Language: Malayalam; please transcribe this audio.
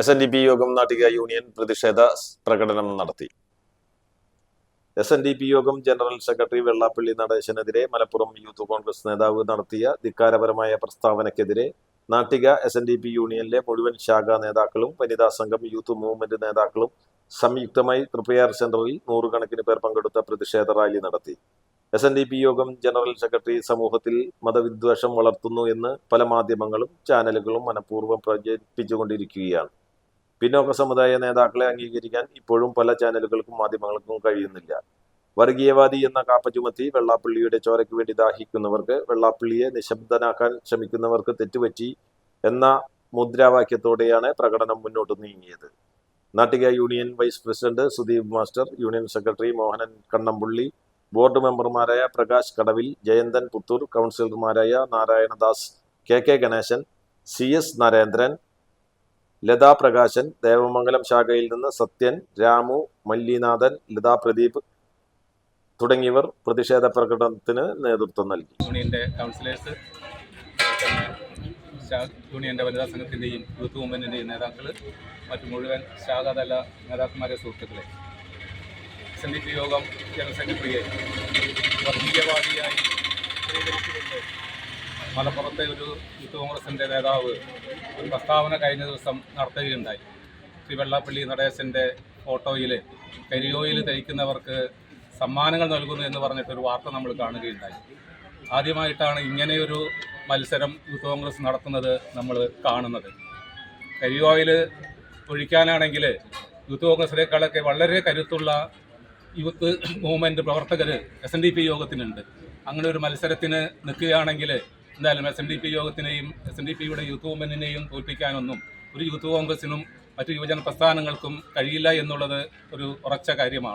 എസ് എൻ ഡി പി യോഗം നാട്ടിക യൂണിയൻ പ്രതിഷേധ പ്രകടനം നടത്തി. S N D P Yogam general secretary Vellappally നടേശനെതിരെ Malappuram youth Congress നേതാവ് നടത്തിയ ധിക്കാരപരമായ പ്രസ്താവനയ്ക്കെതിരെ Nattika S N D P യൂണിയനിലെ മുഴുവൻ ശാഖാ നേതാക്കളും വനിതാ സംഘം യൂത്ത് മൂവ്മെന്റ് നേതാക്കളും സംയുക്തമായി തൃപ്പയാർ സെന്ററിൽ നൂറുകണക്കിന് പേർ പങ്കെടുത്ത പ്രതിഷേധ റാലി നടത്തി. S N D P Yogam general secretary സമൂഹത്തിൽ മതവിദ്വേഷം വളർത്തുന്നു എന്ന് പല മാധ്യമങ്ങളും ചാനലുകളും മനഃപൂർവം പ്രചരിപ്പിച്ചുകൊണ്ടിരിക്കുകയാണ്. പിന്നോക്ക സമുദായ നേതാക്കളെ അംഗീകരിക്കാൻ ഇപ്പോഴും പല ചാനലുകൾക്കും മാധ്യമങ്ങൾക്കും കഴിയുന്നില്ല. വർഗീയവാദി എന്ന കാപ്പ ചുമത്തി വെള്ളാപ്പള്ളിയുടെ ചോരയ്ക്ക് വേണ്ടി ദാഹിക്കുന്നവർക്ക് വെള്ളാപ്പള്ളിയെ നിശബ്ദനാക്കാൻ ശ്രമിക്കുന്നവർക്ക് തെറ്റുപറ്റി എന്ന മുദ്രാവാക്യത്തോടെയാണ് പ്രകടനം മുന്നോട്ട് നീങ്ങിയത്. Nattika union vice president Sudeep master union secretary Mohanan Kannampully board മെമ്പർമാരായ പ്രകാശ് കടവിൽ ജയന്തൻ പുത്തൂർ കൗൺസിലർമാരായ Narayanadas K K Ganeshan C S Narendran Latha Prakashan Devamangalam ശാഖയിൽ നിന്ന് സത്യൻ രാമു മല്ലിനാഥൻ ലതാ പ്രദീപ് തുടങ്ങിയവർ പ്രതിഷേധ പ്രകടനത്തിന് നേതൃത്വം നൽകി. യൂണിയന്റെ കൗൺസിലേഴ്സ് യൂണിയന്റെ വനിതാ സംഘത്തിന്റെയും യൂത്ത് മൂവ്മെന്റിന്റെയും നേതാക്കൾ മറ്റു മുഴുവൻ ശാഖാതല നേതാക്കന്മാരെ സുഹൃത്തുക്കളെ. എസ് യോഗം ജനറൽ സെക്രട്ടറിയെ വർഗീയവാദിയായി മലപ്പുറത്തെ ഒരു യൂത്ത് കോൺഗ്രസിന്റെ നേതാവ് ഒരു പ്രസ്താവന കഴിഞ്ഞ ദിവസം നടത്തുകയുണ്ടായി. ശ്രീ വെള്ളാപ്പള്ളി നടേശന്റെ ഫോട്ടോയിൽ കരിയോയിൽ തയ്ക്കുന്നവർക്ക് സമ്മാനങ്ങൾ നൽകുന്നു എന്ന് പറഞ്ഞിട്ടൊരു വാർത്ത നമ്മൾ കാണുകയുണ്ടായി. ആദ്യമായിട്ടാണ് ഇങ്ങനെയൊരു മത്സരം യൂത്ത് കോൺഗ്രസ് നടത്തുന്നത് നമ്മൾ കാണുന്നത്. കരിയോയിൽ ഒഴിക്കാനാണെങ്കിൽ യൂത്ത് കോൺഗ്രസിനേക്കാളൊക്കെ വളരെ കരുത്തുള്ള യൂത്ത് മൂവ്മെന്റ് പ്രവർത്തകർ എസ് എൻ ഡി പി യോഗത്തിനുണ്ട്. അങ്ങനെ ഒരു മത്സരത്തിന് നിൽക്കുകയാണെങ്കിൽ എന്തായാലും എസ് എൻ ഡി പി യോഗത്തിനെയും എസ് എൻ ഡി പിയുടെ യൂത്ത് മൂവ്മെന്റിനെയും തോൽപ്പിക്കാനൊന്നും ഒരു യൂത്ത് കോൺഗ്രസിനും മറ്റു യുവജന പ്രസ്ഥാനങ്ങൾക്കും കഴിയില്ല എന്നുള്ളത് ഒരു ഉറച്ച കാര്യമാണ്.